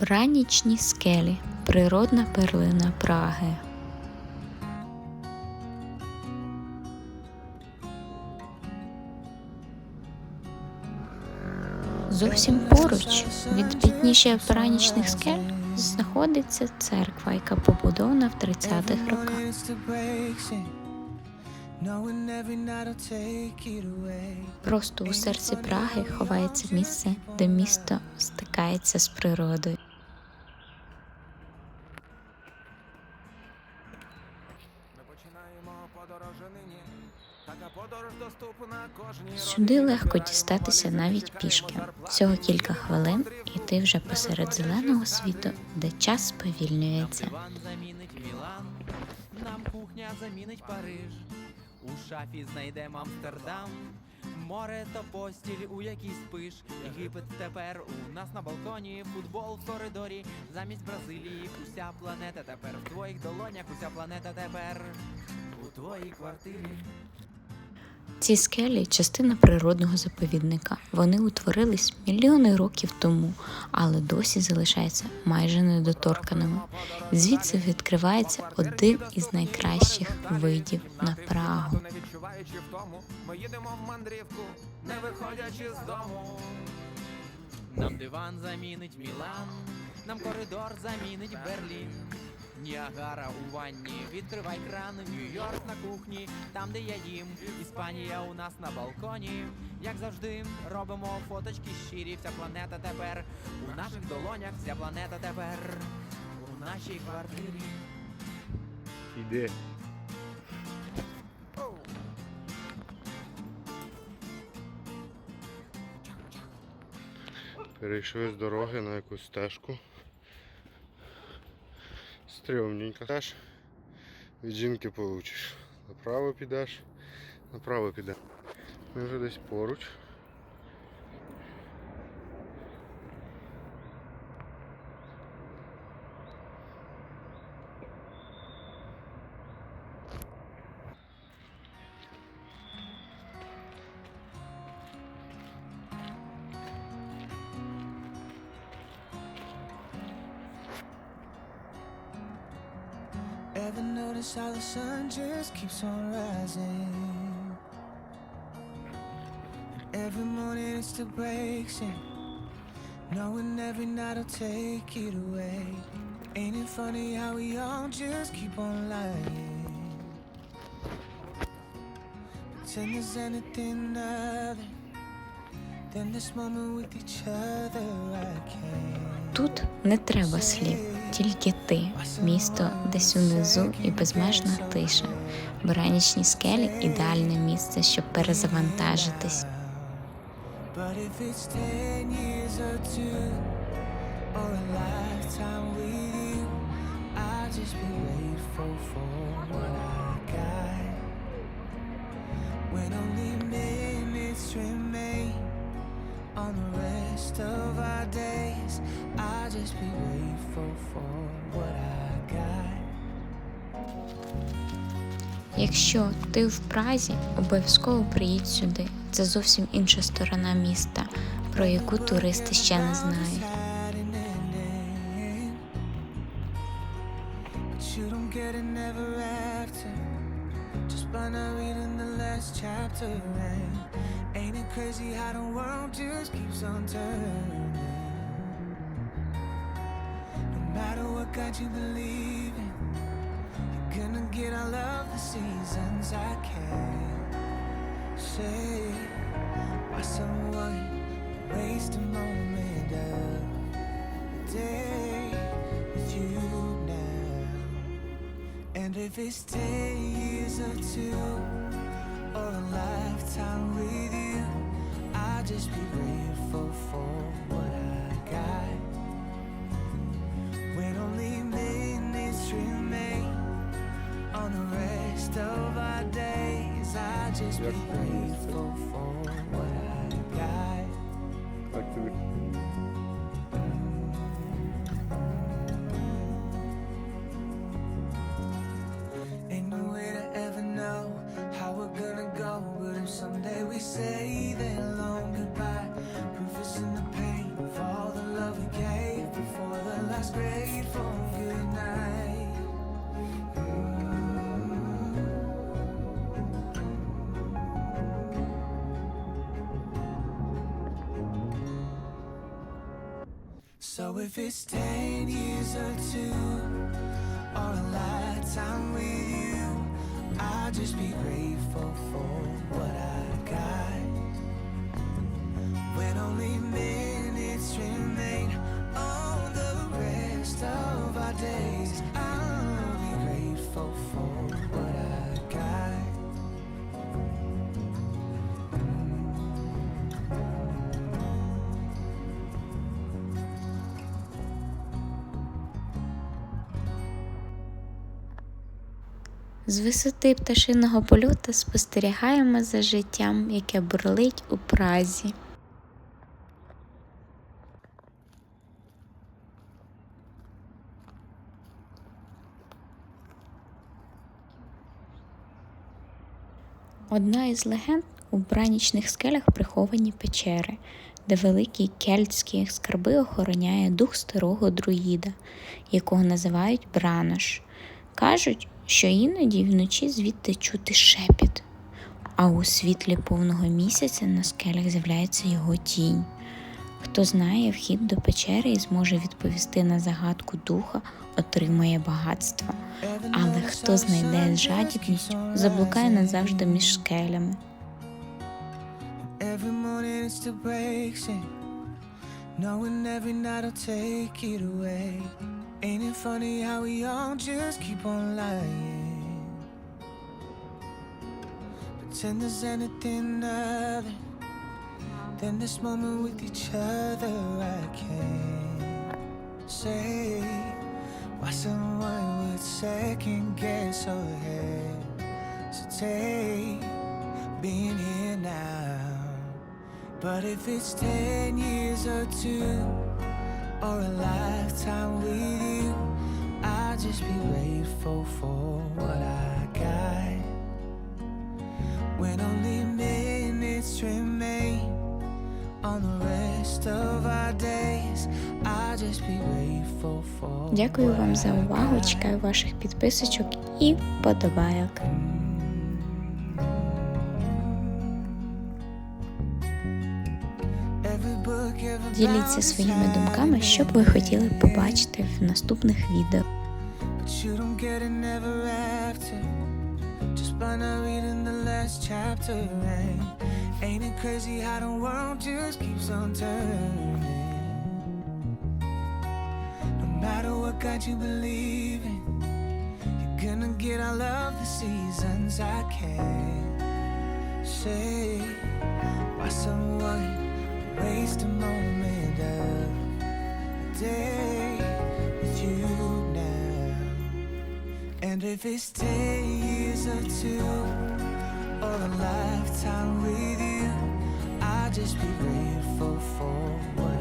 Бранічні скелі природна перлина Праги. Зовсім поруч від підніжжя бранічних скель знаходиться церква, яка побудована в 30-х роках. Просто у серці Праги ховається місце, де місто стикається з природою. Сюди легко дістатися навіть пішки. Всього кілька хвилин, і ти вже посеред зеленого світу, де час сповільнюється. Нам кухня замінить Париж. У шафі знайдемо Амстердам. Море то постіль, у якій спиш. Єгипет тепер у нас на балконі. Футбол в коридорі. Замість Бразилії уся планета тепер в твоїх долонях, уся планета тепер у твоїй квартирі. Ці скелі частина природного заповідника. Вони утворились мільйони років тому, але досі залишаються майже недоторканими. Звідси відкривається один із найкращих видів на Прагу. Не відчуваючи втому, ми їдемо в мандрівку, не виходячи з дому. Нам диван замінить Мілан, нам коридор замінить Берлін. Ніагара у ванні, відкривай кран, Нью-Йорк на кухні, там де я їм. Іспанія у нас на балконі. Як завжди, робимо фоточки щирі. Вся планета тепер у наших долонях, вся планета тепер у нашій квартирі. Іди. Перейшли з дороги на якусь стежку. Стрьомненько. Теж від жінки получиш. Направо підеш, направо підеш. Ми вже десь поруч. Ever notice how the sun just keeps on rising? And every morning it still breaks in. Knowing every night will take it away. Ain't it funny how we all just keep on lying? Pretend there's anything other than this moment with each other. I can't. Тут не треба слів, тільки ти, місто десь унизу і безмежна тиша. Бранічні скелі ідеальне місце, щоб перезавантажитись. On the rest of our days, I'll just be grateful Якщо ти в Празі, обов'язково приїдь сюди. Це зовсім інша сторона міста, про яку туристи ще не знають. ain't it crazy how the world just keeps on turning? God you believe in, you're gonna get all of the seasons. I can't say why someone waste a moment of day with you now. And if it's ten years or two, or a lifetime with you, I'll just be grateful for what I got. Rest of our days, I'll just be grateful for what I got. So if it's ten years or two, or a lifetime with you, I'll just be grateful for what I got. З висоти пташиного польоту спостерігаємо за життям, яке бурлить у празі. Одна із легенд у бранічних скелях приховані печери, де великі кельтські скарби охороняє дух старого друїда, якого називають Бранош. Кажуть, що іноді вночі звідти чути шепіт, а у світлі повного місяця на скелях з'являється його тінь. Хто знає вхід до печери і зможе відповісти на загадку духа, отримає багатство. Але хто знайде з жадібністю, заблукає назавжди між скелями. Knowing every night I'll take it away. Ain't it funny how we all just keep on lying? Pretend there's anything other than this moment with each other. I can't say why someone would second guess or hesitate being here now. But if it's ten years or two, or a lifetime with you, I'll just be grateful for what I got. When only minutes remain on the rest of our days, I'll just be grateful for. Дякую вам за увагу. Чекаю ваших підписочок і вподобайок. Діліться своїми думками, що б ви хотіли побачити в наступних відео. Gonna get all of the seasons. I can't say why someone waste a moment of the day with you now. And if it's ten years or two, or a lifetime with you, I'll just be grateful for what